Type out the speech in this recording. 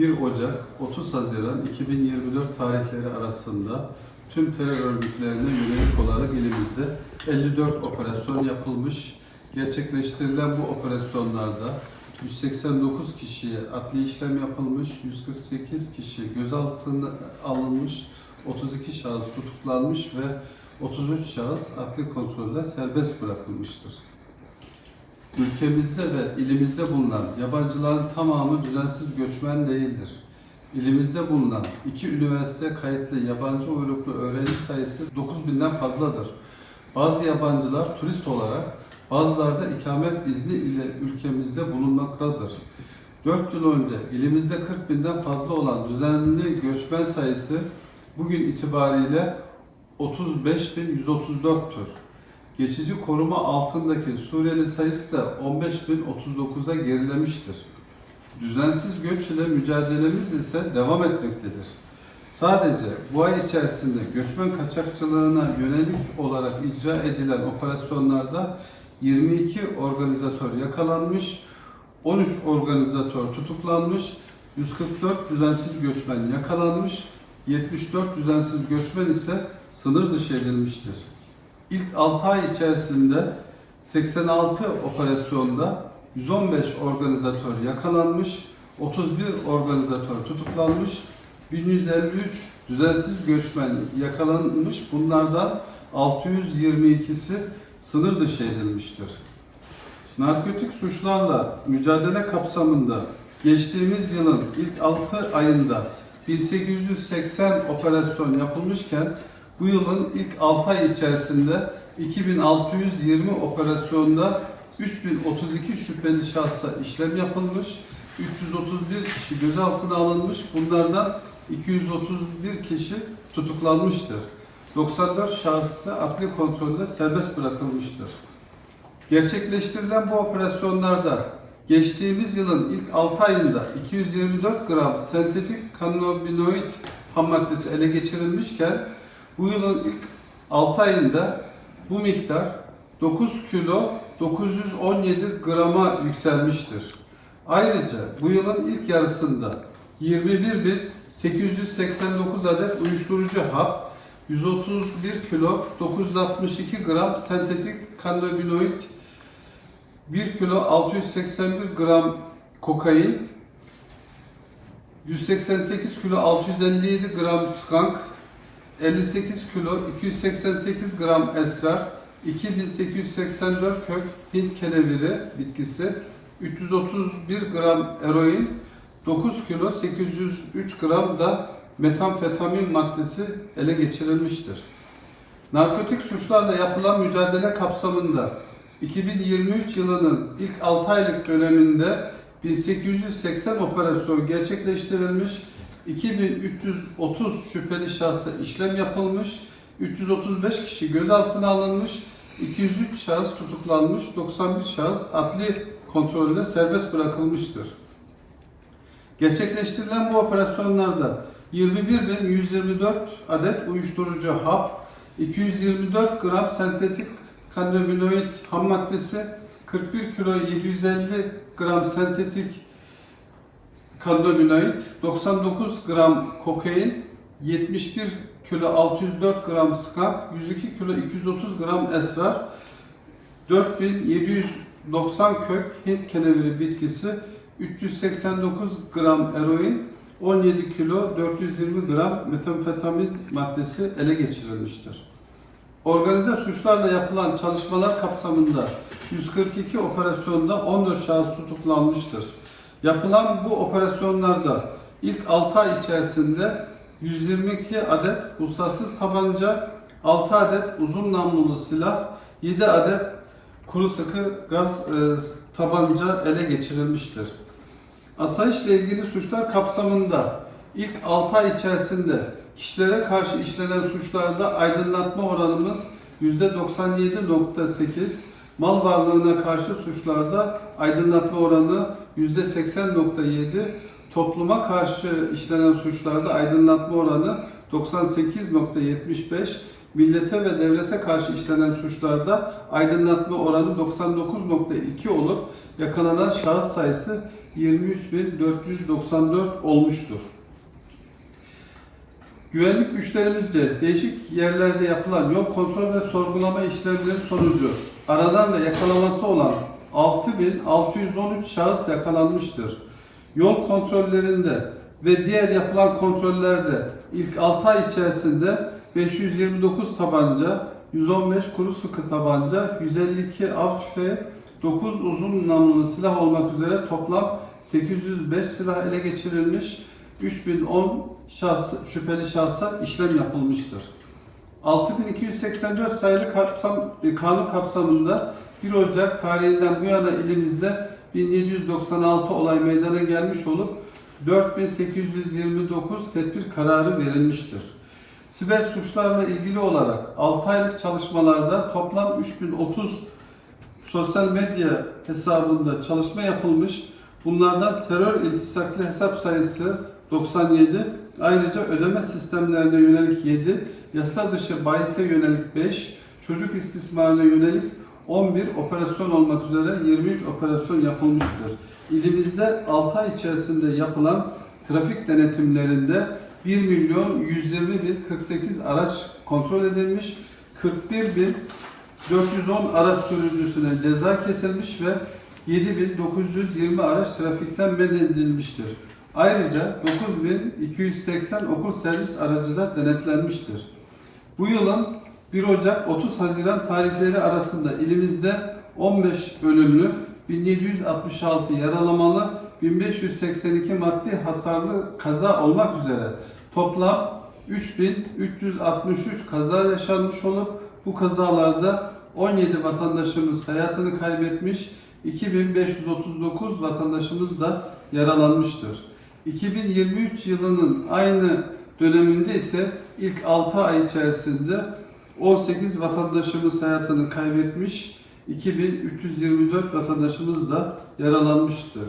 1 Ocak 30 Haziran 2024 tarihleri arasında tüm terör örgütlerine yönelik olarak elimizde 54 operasyon yapılmış. Gerçekleştirilen bu operasyonlarda 189 kişiye adli işlem yapılmış, 148 kişi gözaltına alınmış, 32 şahıs tutuklanmış ve 33 şahıs adli kontrolle serbest bırakılmıştır. Ülkemizde ve ilimizde bulunan yabancıların tamamı düzensiz göçmen değildir. İlimizde bulunan iki üniversite kayıtlı yabancı uyruklu öğrenci sayısı 9000'den fazladır. Bazı yabancılar turist olarak, bazıları da ikamet izni ile ülkemizde bulunmaktadır. 4 yıl önce ilimizde 40 binden fazla olan düzenli göçmen sayısı bugün itibariyle 35.134'tür. Geçici koruma altındaki Suriyeli sayısı da 15.039'a gerilemiştir. Düzensiz göç ile mücadelemiz ise devam etmektedir. Sadece bu ay içerisinde göçmen kaçakçılığına yönelik olarak icra edilen operasyonlarda 22 organizatör yakalanmış, 13 organizatör tutuklanmış, 144 düzensiz göçmen yakalanmış, 74 düzensiz göçmen ise sınır dışı edilmiştir. İlk 6 ay içerisinde 86 operasyonda 115 organizatör yakalanmış, 31 organizatör tutuklanmış, 1153 düzensiz göçmen yakalanmış. Bunlardan 622'si sınır dışı edilmiştir. Narkotik suçlarla mücadele kapsamında geçtiğimiz yılın ilk 6 ayında 1880 operasyon yapılmışken bu yılın ilk 6 ay içerisinde 2620 operasyonda 3032 şüpheli şahsa işlem yapılmış, 331 kişi gözaltına alınmış, bunlardan 231 kişi tutuklanmıştır. 94 şahıs ise adli kontrolle serbest bırakılmıştır. Gerçekleştirilen bu operasyonlarda geçtiğimiz yılın ilk 6 ayında 224 gram sentetik kannabinoid ham maddesi ele geçirilmişken bu yılın ilk 6 ayında bu miktar 9 kilo 917 grama yükselmiştir. Ayrıca bu yılın ilk yarısında 21.889 adet uyuşturucu hap, 131 kilo 962 gram sentetik kannabinoid, 1 kilo 681 gram kokain, 188 kilo 657 gram skank, 58 kilo 288 gram esrar, 2884 kök Hint keneviri bitkisi, 331 gram eroin, 9 kilo 803 gram da metamfetamin maddesi ele geçirilmiştir. Narkotik suçlarla yapılan mücadele kapsamında 2023 yılının ilk 6 aylık döneminde 1880 operasyon gerçekleştirilmiş, 2330 şüpheli şahsa işlem yapılmış, 335 kişi gözaltına alınmış, 203 şahıs tutuklanmış, 91 şahıs adli kontrolle serbest bırakılmıştır. Gerçekleştirilen bu operasyonlarda 21.124 adet uyuşturucu hap, 224 gram sentetik kannabinoid ham maddesi, 41 kilo 750 gram sentetik kannabinoid, 99 gram kokain, 71 kilo 604 gram skank, 102 kilo 230 gram esrar, 4790 kök Hint keneviri bitkisi, 389 gram eroin, 17 kilo 420 gram metamfetamin maddesi ele geçirilmiştir. Organize suçlarla yapılan çalışmalar kapsamında 142 operasyonda 14 şahıs tutuklanmıştır. Yapılan bu operasyonlarda ilk 6 ay içerisinde 122 adet ruhsatsız tabanca, 6 adet uzun namlulu silah, 7 adet kuru sıkı gaz e, tabanca ele geçirilmiştir. Asayişle ilgili suçlar kapsamında ilk 6 ay içerisinde kişilere karşı işlenen suçlarda aydınlatma oranımız %97.8, mal varlığına karşı suçlarda aydınlatma oranı %80.7, topluma karşı işlenen suçlarda aydınlatma oranı 98.75, millete ve devlete karşı işlenen suçlarda aydınlatma oranı 99.2 olup yakalanan şahıs sayısı 23.494 olmuştur. Güvenlik güçlerimizce değişik yerlerde yapılan yol kontrol ve sorgulama işlemleri sonucu aradan ve yakalaması olan 6613 şahıs yakalanmıştır. Yol kontrollerinde ve diğer yapılan kontrollerde ilk 6 ay içerisinde 529 tabanca, 115 kuru sıkı tabanca, 152 av tüfeği, 9 uzun namlulu silah olmak üzere toplam 805 silah ele geçirilmiş, 3010 şahsı, şüpheli şahsa işlem yapılmıştır. 6284 sayılı kapsam, e, kanun kapsamında 1 Ocak tarihinden bu yana ilimizde 1796 olay meydana gelmiş olup 4829 tedbir kararı verilmiştir. Siber suçlarla ilgili olarak 6 aylık çalışmalarda toplam 3030 sosyal medya hesabında çalışma yapılmış. Bunlardan terör iltisaklı hesap sayısı 97, ayrıca ödeme sistemlerine yönelik 7, yasa dışı bahise yönelik 5, çocuk istismarına yönelik 11 operasyon olmak üzere 23 operasyon yapılmıştır. İlimizde 6 ay içerisinde yapılan trafik denetimlerinde 1 milyon 120 bin 48 araç kontrol edilmiş, 41 bin 410 araç sürücüsüne ceza kesilmiş ve 7920 araç trafikten men edilmiştir. Ayrıca 9280 okul servis aracı da denetlenmiştir. Bu yılın 1 Ocak 30 Haziran tarihleri arasında ilimizde 15 ölümlü, 1766 yaralamalı, 1582 maddi hasarlı kaza olmak üzere toplam 3363 kaza yaşanmış olup bu kazalarda 17 vatandaşımız hayatını kaybetmiş, 2539 vatandaşımız da yaralanmıştır. 2023 yılının aynı döneminde ise ilk 6 ay içerisinde 18 vatandaşımız hayatını kaybetmiş, 2324 vatandaşımız da yaralanmıştır.